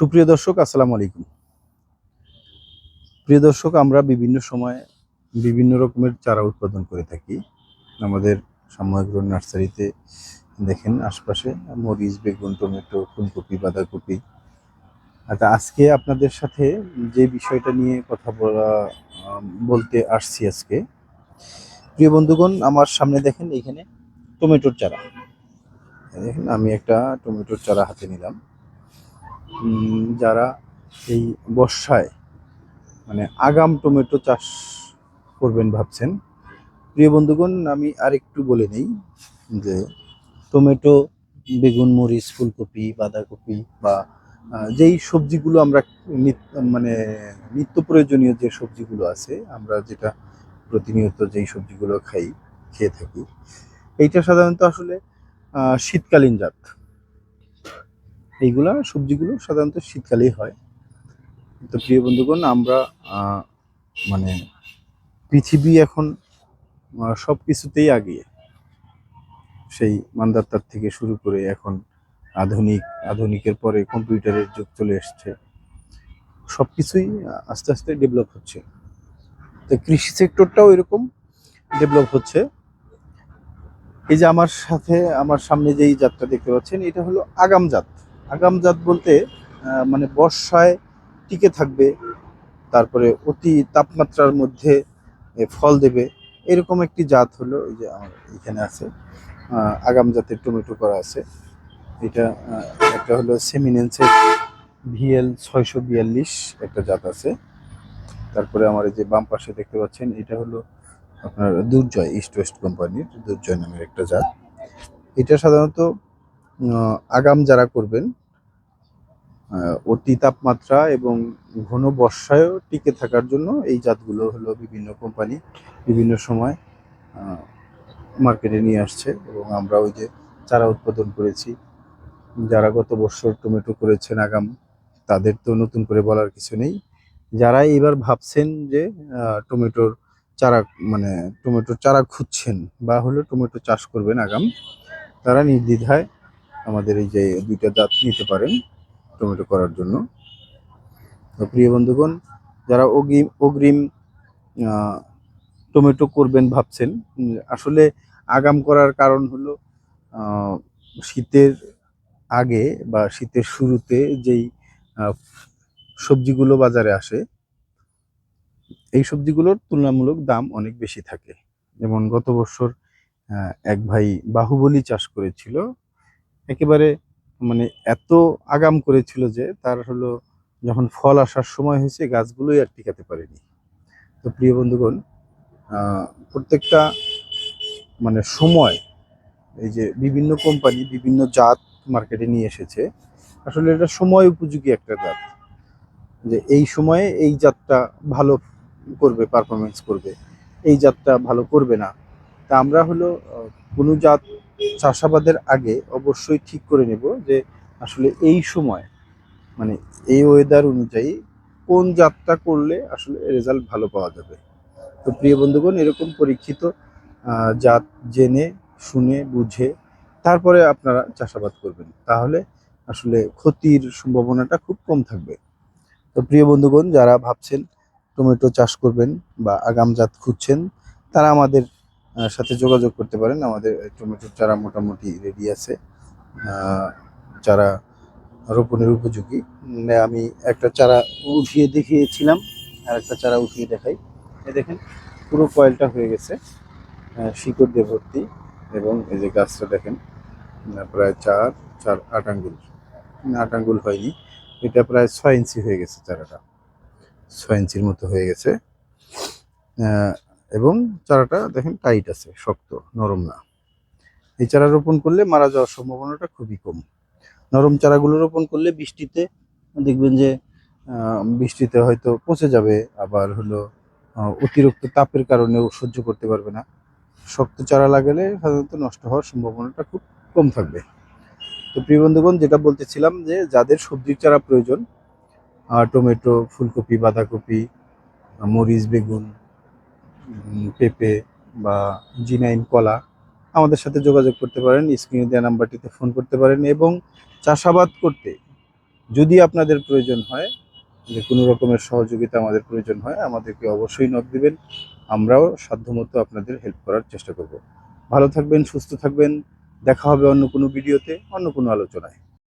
সুপ্রিয় দর্শক, আসসালামু আলাইকুম। প্রিয় দর্শক, আমরা বিভিন্ন সময় বিভিন্ন রকমের চারা উৎপাদন করে থাকি। আমাদের সাময়িক নার্সারিতে দেখেন, আশপাশে মরিচ, বেগুন, টমেটো, ফুলকপি, বাঁধাকপি। আচ্ছা আজকে আপনাদের সাথে যে বিষয়টা নিয়ে কথা বলা বলতে আসছি আজকে। প্রিয় বন্ধুগণ, আমার সামনে দেখেন, এখানে টমেটোর চারা। দেখেন, আমি একটা টমেটোর চারা হাতে নিলাম। যারা এই বর্ষায় মানে আগাম টমেটো চাষ করবেন ভাবছেন। প্রিয় বন্ধুগণ, আমি আরেকটু বলে নেই যে টমেটো, বেগুন, মরিচ, ফুলকপি, বাঁধাকপি বা যেই সবজিগুলো আমরা মানে নিত্য প্রয়োজনীয় যে সবজিগুলো আছে, আমরা যেটা প্রতিনিয়ত যেই সবজিগুলো খাই, খেয়ে থাকি, এইটা সাধারণত আসলে শীতকালীন জাত। এইগুলা সবজিগুলো সাধারণত শীতকালেই হয়। তো প্রিয় বন্ধুগণ, আমরা মানে পৃথিবী এখন সব কিছুতেই আগিয়ে। সেই মান্দাতার থেকে শুরু করে এখন আধুনিক, আধুনিকের পরে কম্পিউটারের যুগ চলে এসছে। সব কিছুই আস্তে আস্তে ডেভেলপ হচ্ছে। তো কৃষি সেক্টরটাও এরকম ডেভেলপ হচ্ছে। এই যে আমার সাথে, আমার সামনে যেই জাতটা দেখতে পাচ্ছেন, এটা হলো আগাম জাত আগাম জাত বলতে মানে বর্ষায় টিকে থাকবে, তারপরে অতি তাপমাত্রার মধ্যে ফল দেবে, এরকম একটি জাত হলো এই যে আমার এখানে আছে। আগাম জাতের টমেটো করা আছে। এটা একটা হলো সেমিনেন্সের ভিএল ছয়শো বিয়াল্লিশ একটা জাত আছে। তারপরে আমার এই যে বাম পাশে দেখতে পাচ্ছেন, এটা হলো আপনার দুর্জয় ইস্ট ওয়েস্ট কোম্পানির দুর্জয় নামের একটা জাত। এটা সাধারণত আগাম যারা করবেন অতি তাপমাত্রা এবং ঘন বর্ষায়ও টিকে থাকার জন্য এই জাতগুলো হলো বিভিন্ন কোম্পানি বিভিন্ন সময় মার্কেটে নিয়ে আসছে এবং আমরা ওই যে চারা উৎপাদন করেছি। যারা গত বছর টমেটো করেছেন আগাম, তাদের তো নতুন করে বলার কিছু নেই। যারা এবার ভাবছেন যে টমেটোর চারা মানে টমেটোর চারা খুঁজছেন বা হলো টমেটো চাষ করবেন আগাম, তারা নির্দ্বিধায় আমাদের এই যে দুইটা জাত নিতে পারেন। টমেটো করার জন্য। তো প্রিয় বন্ধুগণ, যারা অগ্রিম অগ্রিম টমেটো করবেন ভাবছেন, আসলে আগাম করার কারণ হলো শীতের আগে বা শীতের শুরুতে যেই সবজিগুলো বাজারে আসে, এই সবজিগুলোর তুলনামূলক দাম অনেক বেশি থাকে। যেমন গত বছর এক ভাই বাহুবলী চাষ করেছিল, একেবারে মানে এত আগাম করেছিল যে তার হলো যখন ফল আসার সময় হয়েছে, গাছগুলোই আর টিকাতে পারেনি। তো প্রিয় বন্ধুগণ প্রত্যেকটা মানে সময় এই যে বিভিন্ন কোম্পানি, বিভিন্ন জাত মার্কেটে নিয়ে এসেছে, আসলে এটা সময় উপযোগী একটা জাত। যে এই সময়ে এই জাতটা ভালো করবে পারফরমেন্স করবে, এই জাতটা ভালো করবে না। তা আমরা হলো কোনো জাত চাষাবাদের আগে অবশ্যই ঠিক করে নেব যে আসলে এই সময় মানে এই ওয়েদার অনুযায়ী কোন জাতটা করলে আসলে রেজাল্ট ভালো পাওয়া যাবে। তো প্রিয় বন্ধুগণ, এরকম পরীক্ষিত জাত জেনে, শুনে, বুঝে তারপরে আপনারা চাষাবাদ করবেন। তাহলে আসলে ক্ষতির সম্ভাবনাটা খুব কম থাকবে। তো প্রিয় বন্ধুগণ, যারা ভাবছেন টমেটো চাষ করবেন বা আগাম জাত খুঁজছেন, তারা আমাদের সাথে যোগাযোগ করতে পারেন। আমাদের টমেটোর চারা মোটামুটি রেডি আছে। চারা রোপণের উপযোগী। আমি একটা চারা উঠিয়ে দেখিয়েছিলাম, আর একটা চারা উঠিয়ে দেখাই। এ দেখেন, পুরো কয়েলটা হয়ে গেছে। শিকড় দিয়ে ভর্তি। এবং এই যে গাছটা দেখেন প্রায় চার চার, আট আঙ্গুল। আট আঙ্গুল হয়নি। এটা প্রায় ছয় ইঞ্চি হয়ে গেছে চারাটা। ছয় ইঞ্চির মতো হয়ে গেছে। এবং চারাটা দেখেন টাইট আছে, শক্ত, নরম না। এই চারা রোপণ করলে মারা যাওয়ার সম্ভাবনাটা খুবই কম। নরম চারাগুলো রোপণ করলে বৃষ্টিতে দেখবেন যে বৃষ্টিতে হয়তো পচে যাবে, আবার হলো অতিরিক্ত তাপের কারণেও সহ্য করতে পারবে না। শক্ত চারা লাগালে সাধারণত নষ্ট হওয়ার সম্ভাবনাটা খুব কম থাকবে। তো প্রিয় বন্ধুগণ, যেটা বলতেছিলাম যে, যাদের সবজির চারা প্রয়োজন টমেটো, ফুলকপি, বাঁধাকপি, মরিচ, বেগুন পেঁপে বা জিনাইন কলা আমাদের সাথে যোগাযোগ করতে পারেন, স্ক্রিনে দেওয়া নাম্বারটিতে ফোন করতে পারেন এবং চাষাবাদ করতে যদি আপনাদের প্রয়োজন হয়, যে কোনো রকমের সহযোগিতা আমাদের প্রয়োজন হয়, আমাদেরকে অবশ্যই নক দিবেন। আমরাও সাধ্যমতো আপনাদের হেল্প করার চেষ্টা করব। ভালো থাকবেন, সুস্থ থাকবেন। দেখা হবে অন্য কোনো ভিডিওতে অন্য কোনো আলোচনায়।